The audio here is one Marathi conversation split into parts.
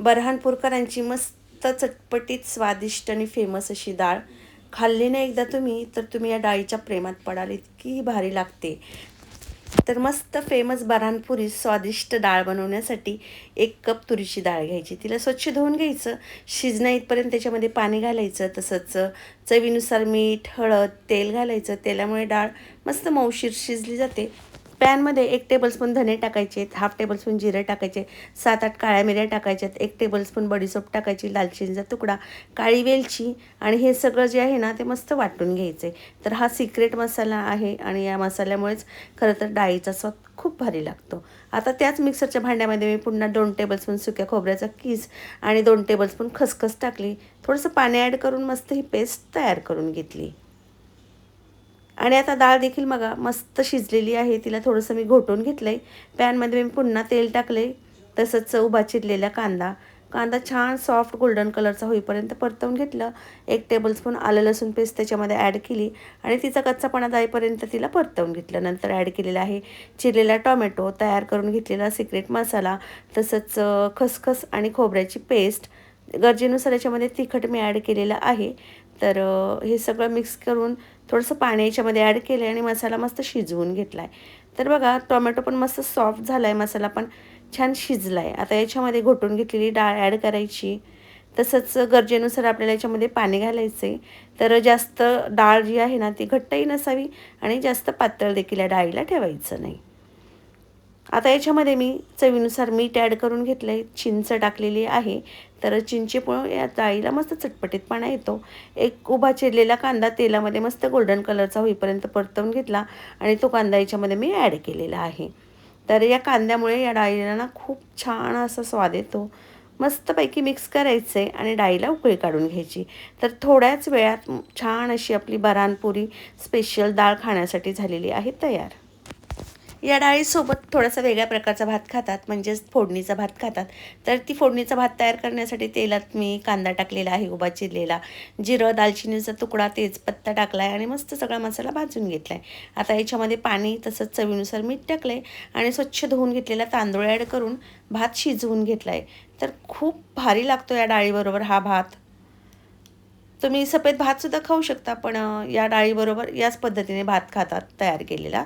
बरहानपूरकरांची मस्त चटपटीत स्वादिष्ट आणि फेमस अशी डाळ. खाल्ली ना एकदा तुम्ही तर तुम्ही या डाळीच्या प्रेमात पडाल. इतकी भारी लागते. तर मस्त फेमस बऱ्हाणपुरी स्वादिष्ट डाळ बनवण्यासाठी एक कप तुरीची डाळ घ्यायची. तिला स्वच्छ धुवून घ्यायचं. शिजण्या इथपर्यंत त्याच्यामध्ये पाणी घालायचं. तसंच चवीनुसार मीठ हळद तेल घालायचं. तेलामुळे डाळ मस्त मऊशीर शिजली जाते. पॅनमध्ये एक टेबलस्पून धने टाकायचे हाफ टेबलस्पून जिरे टाकायचे सात आठ काळ्या मिऱ्या टाकायच्यात एक टेबलस्पून बडीसोप टाकायची दालचिनीचा तुकडा काळी वेलची आणि हे सगळं जे आहे ना ते मस्त वाटून घ्यायचं. आहे तर हा सिक्रेट मसाला आहे आणि या मसाल्यामुळेच खरं तर डाळीचा स्वाद खूप भारी लागतो. आता त्याच मिक्सरच्या भांड्यामध्ये मी पुन्हा दोन टेबलस्पून सुक्या खोबऱ्याचा किस आणि दोन टेबलस्पून खसखस टाकली. थोडंसं पाणी ॲड करून मस्त ही पेस्ट तयार करून घेतली. आणि आता डाळ देखील बघा मस्त शिजलेली आहे. तिला थोडंसं मी घोटून घेतलं आहे पॅनमध्ये मी पुन्हा तेल टाकले तसंच उभा चिरलेला कांदा. कांदा छान सॉफ्ट गोल्डन कलरचा होईपर्यंत परतवून घेतलं. एक टेबलस्पून आलं लसूण पेस्ट त्याच्यामध्ये ॲड केली. आणि तिचा कच्चापणा जाईपर्यंत तिला परतवून घेतलं. नंतर ॲड केलेला आहे चिरलेला टॉमॅटो तयार करून घेतलेला सिक्रेट मसाला तसंच खसखस आणि खोबऱ्याची पेस्ट गरजेनुसार याच्यामध्ये तिखट मी ॲड केलेलं आहे. तर हे सगळं मिक्स करून थोडंसं पाणी याच्यामध्ये ॲड केलं आणि मसाला मस्त शिजवून घेतला आहे तर बघा टोमॅटो पण मस्त सॉफ्ट झाला आहे मसाला पण. छान शिजला आहे आता याच्यामध्ये घोटून घेतलेली डाळ ॲड करायची. तसंच गरजेनुसार आपल्याला याच्यामध्ये पाणी घालायचं आहे तर जास्त डाळ जी आहे ना ती घट्टही नसावी आणि जास्त पातळ देखील या डाळीला ठेवायचं नाही. आता याच्यामध्ये मी चवीनुसार मीठ ॲड करून घेतलं आहे चिंच टाकलेली आहे. तर चिंचेमुळं या डाळीला मस्त चटपटीतपणा येतो. एक उभा चिरलेला कांदा तेलामध्ये मस्त गोल्डन कलरचा होईपर्यंत परतवून घेतला आणि तो कांदा याच्यामध्ये मी ॲड केलेला आहे. तर या कांद्यामुळे या डाळीला ना खूप छान असा स्वाद येतो. मस्तपैकी मिक्स करायचं आहे आणि डाळीला उकळी काढून घ्यायची. तर थोड्याच वेळात छान अशी आपली बरानपुरी स्पेशल डाळ खाण्यासाठी झालेली आहे तयार. या डाळीसोबत थोडासा वेगळ्या प्रकारचा भात खातात म्हणजेच फोडणीचा भात खातात. तर ती फोडणीचा भात तयार करण्यासाठी तेलात मी कांदा टाकलेला आहे उभा चिरलेला. जिरं दालचिनीचा तुकडा तेजपत्ता टाकला आहे आणि मस्त सगळा मसाला भाजून घेतला आहे आता याच्यामध्ये पाणी तसंच चवीनुसार मीठ टाकलं आहे आणि स्वच्छ धुवून घेतलेला तांदूळ ॲड करून भात शिजवून घेतला आहे तर खूप भारी लागतो या डाळीबरोबर हा भात. तुम्ही सफेद भातसुद्धा खाऊ शकता पण या डाळीबरोबर याच पद्धतीने भात खातात तयार केलेला.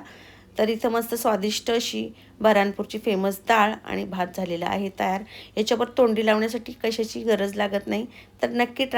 तर इथं मस्त स्वादिष्ट अशी बरानपूरची फेमस डाळ आणि भात झालेला आहे तयार. याच्यावर तोंडी लावण्यासाठी कशाची गरज लागत नाही तर नक्की ट्राय